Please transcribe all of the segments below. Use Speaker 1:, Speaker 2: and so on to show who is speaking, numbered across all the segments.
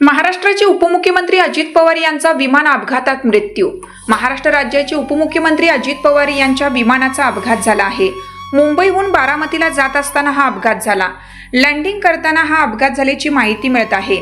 Speaker 1: महाराष्ट्राचे उपमुख्यमंत्री अजित पवार यांचा विमान अपघातात मृत्यू. महाराष्ट्र राज्याचे उपमुख्यमंत्री अजित पवार यांच्या विमानाचा अपघात झाला आहे. मुंबईहून बारामतीला जात असताना हा अपघात झाला. लँडिंग करताना हा अपघात झाल्याची माहिती मिळत आहे.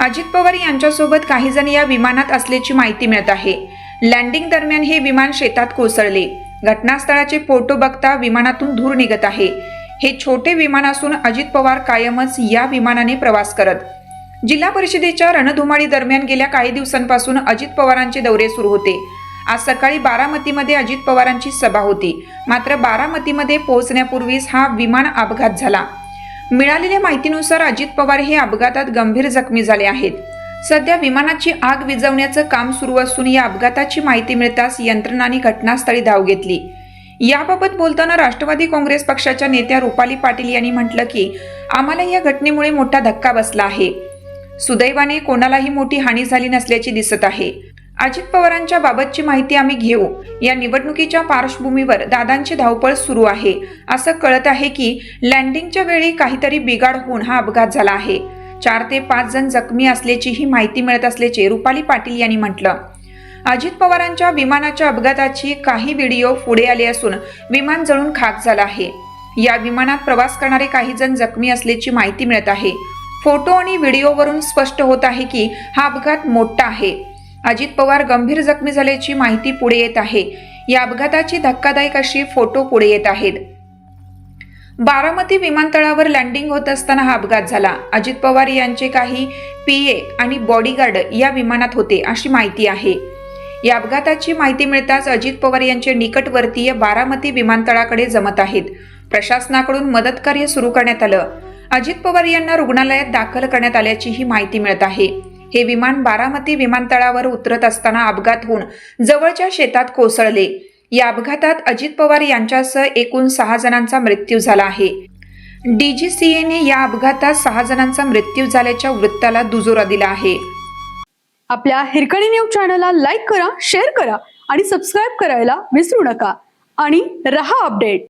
Speaker 1: अजित पवार यांच्यासोबत काही जण या विमानात असल्याची माहिती मिळत आहे. लँडिंग दरम्यान हे विमान शेतात कोसळले. घटनास्थळाचे फोटो बघता विमानातून धूर निघत आहे. हे छोटे विमान असून अजित पवार कायमच या विमानाने प्रवास करत जिल्हा परिषदेच्या रणधुमाळी दरम्यान गेल्या काही दिवसांपासून अजित पवारांचे दौरे सुरू होते. आज सकाळी बारामतीमध्ये अजित पवारांची सभा होती. मात्र बारामतीमध्ये पोहोचण्यापूर्वीच हा विमान अपघात झाला. मिळालेल्या माहितीनुसार अजित पवार हे अपघातात गंभीर जखमी झाले आहेत. सध्या विमानाची आग विझवण्याचं काम सुरू असून या अपघाताची माहिती मिळताच यंत्रणांनी घटनास्थळी धाव घेतली. याबाबत बोलताना राष्ट्रवादी काँग्रेस पक्षाच्या नेत्या रुपाली पाटील यांनी म्हटलं की आम्हाला या घटनेमुळे मोठा धक्का बसला आहे. सुदैवाने कोणालाही मोठी हानी झाली नसल्याची दिसत आहे. अजित पवारांच्या बाबतची माहिती आम्ही घेऊ. या निवडणुकीच्या पार्श्वभूमीवर दादांची धावपळ सुरू आहे. असं कळत आहे की लँडिंगच्या वेळी काहीतरी बिघाड होऊन हा अपघात झाला आहे. चार ते पाच जण जखमी असल्याचीही माहिती मिळत असल्याचे रुपाली पाटील यांनी म्हटलं. अजित पवारांच्या विमानाच्या अपघाताची काही व्हिडिओ पुढे आले असून विमान जळून खाक झालं आहे. या विमानात प्रवास करणारे काही जण जखमी असल्याची माहिती मिळत आहे. फोटो आणि व्हिडिओवरून स्पष्ट होत आहे की हा अपघात मोठा आहे. अजित पवार गंभीर जखमी झाल्याची माहिती पुढे येत आहे. या अपघाताची धक्कादायक अशी फोटो पुढे येत आहेत. बारामती विमानतळावर लँडिंग होत असताना हा अपघात झाला. अजित पवार यांचे काही पीए आणि बॉडीगार्ड या विमानात होते अशी माहिती आहे. या अपघाताची माहिती मिळताच अजित पवार यांचे निकटवर्तीय बारामती विमानतळाकडे जमत आहेत. प्रशासनाकडून मदतकार्य सुरू करण्यात आलं. अजित पवार यांना रुग्णालयात दाखल करण्यात आल्याचीही माहिती मिळत आहे. हे विमान बारामती विमानतळावर उतरत असताना अपघात होऊन जवळच्या शेतात कोसळले. या अपघातात अजित पवार यांच्यासह एकूण सहा जणांचा मृत्यू झाला आहे. डीजीसीएने या अपघातात सहा जणांचा मृत्यू झाल्याच्या वृत्ताला दुजोरा दिला आहे.
Speaker 2: आपल्या हिरकणी न्यूज चॅनलला लाईक करा शेअर करा आणि सबस्क्राईब करायला विसरू नका. आणि रहा अपडेट.